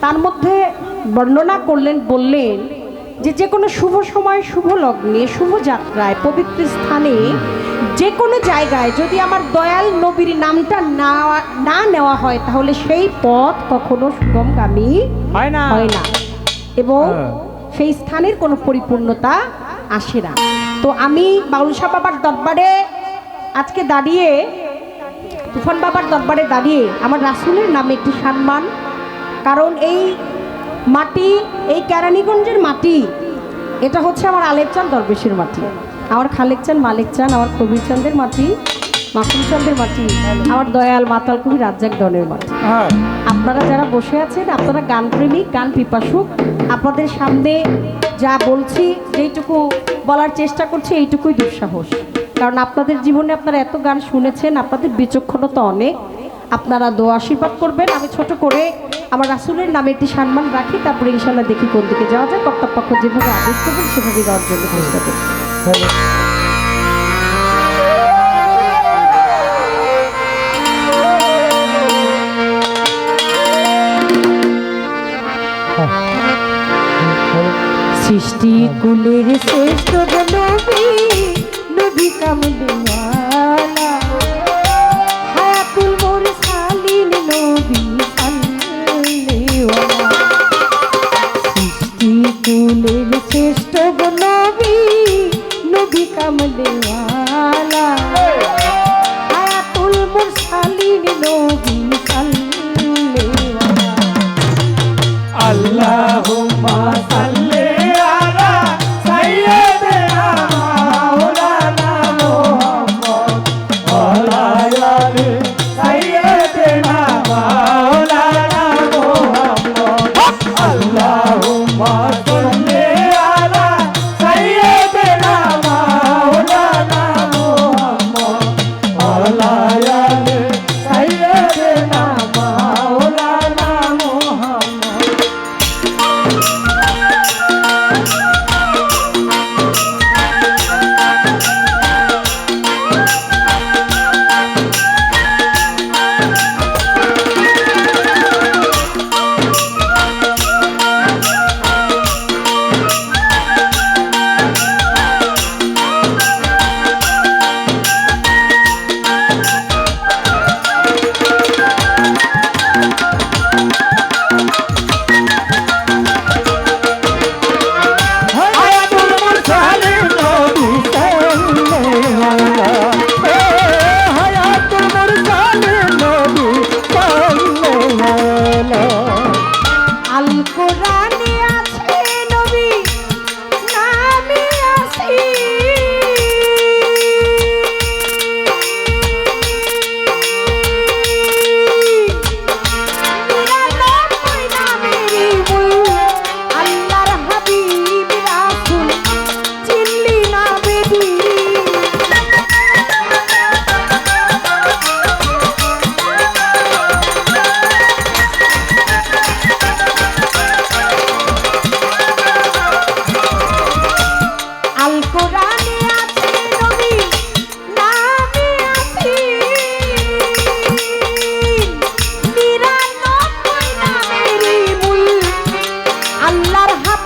তার মধ্যে বর্ণনা করলেন বললেন যে যে কোনো শুভ সময় শুভ লগ্নে শুভ যাত্রায় পবিত্র স্থানে যে কোনো জায়গায় যদি আমার দয়াল নবীর নামটা না না নেওয়া হয় তাহলে সেই পথ কখনো সুগমগামী হয় না। হয় না। এবং হ্যাঁ। সেই স্থানের কোনো পরিপূর্ণতা আসে না। তো আমি বাউল শাহ বাবার দরবারে আজকে দাঁড়িয়ে তুফান বাবার দরবারে দাঁড়িয়ে আমার রাসুলের নামে একটি সম্মান কারণ এই মাটি এই কেরানীগঞ্জের মাটি এটা হচ্ছে আমার আলেকচান দরবেশের মাটি। আমার খালেক চান মালিক চান আমার কবির চাঁদের মাটি মাসুম চাঁদের মাটি আমার দয়াল মাতাল কবি রাজ্জাক দলের মাটি। হ্যাঁ। আপনারা যারা বসে আছেন আপনারা গান প্রেমিক গান পিপাসুক আপনাদের সামনে যা বলছি যেইটুকু বলার চেষ্টা করছি এইটুকুই দুঃসাহস। কারণ আপনাদের জীবনে আপনারা এত গান শুনেছেন আপনাদের বিচক্ষণতা অনেক। আপনারা দোয়া আশীর্বাদ করবেন। আমি ছোট করে আমার রাসুলের নামে একটি সম্মান রাখি, তারপরে ইনশাল্লাহ দেখি কোন দিকে যাওয়া যায়। কর্তাপক্ষ যেভাবে আদেশ করবেন সেভাবে যাওয়ার জন্য চেষ্টা করছি। সৃষ্টি কুলের শ্রেষ্ঠ নবী নবী কামলিওয়ালা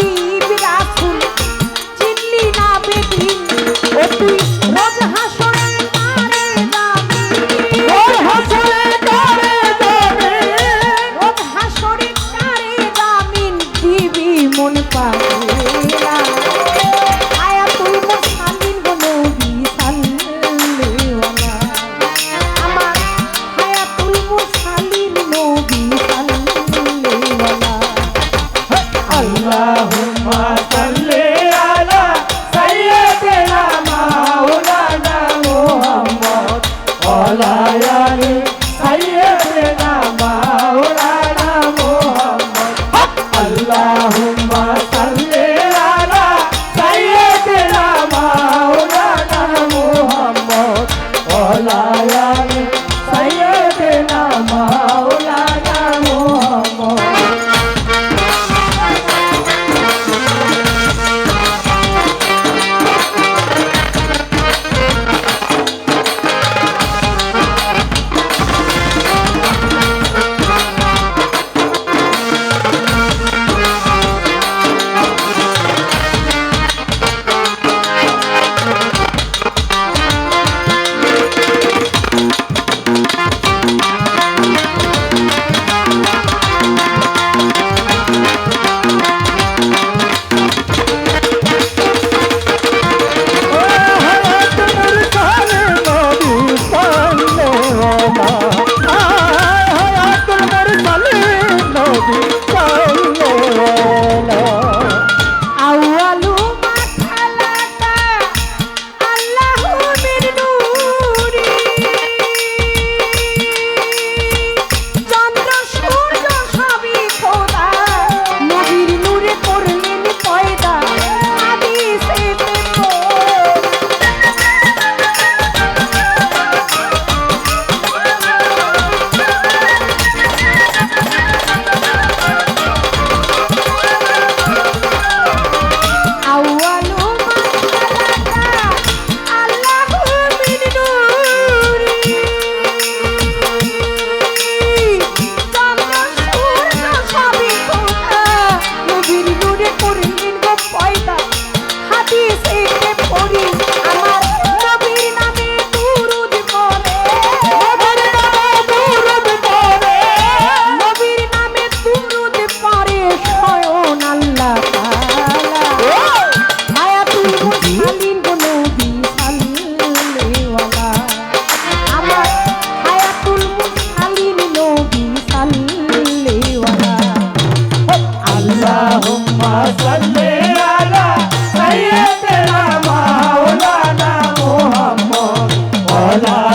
be राधा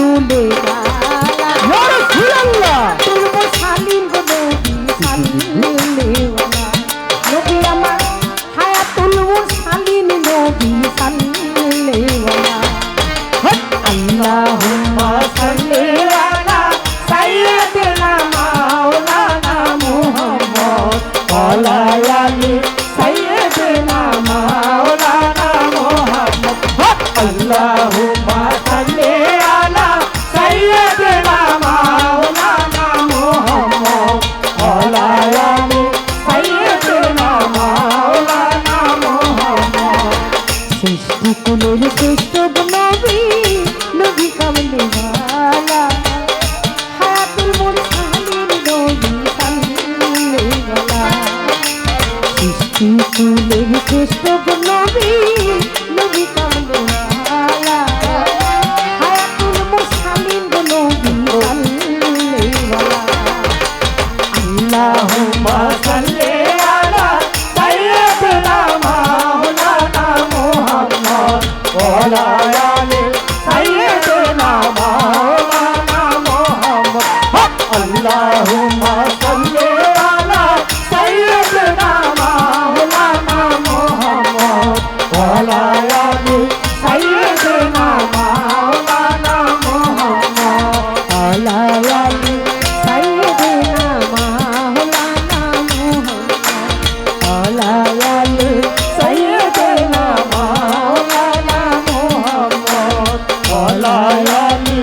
তুলে কুলের শ্রেষ্ঠ নবী নবী কামলে বলায়ালি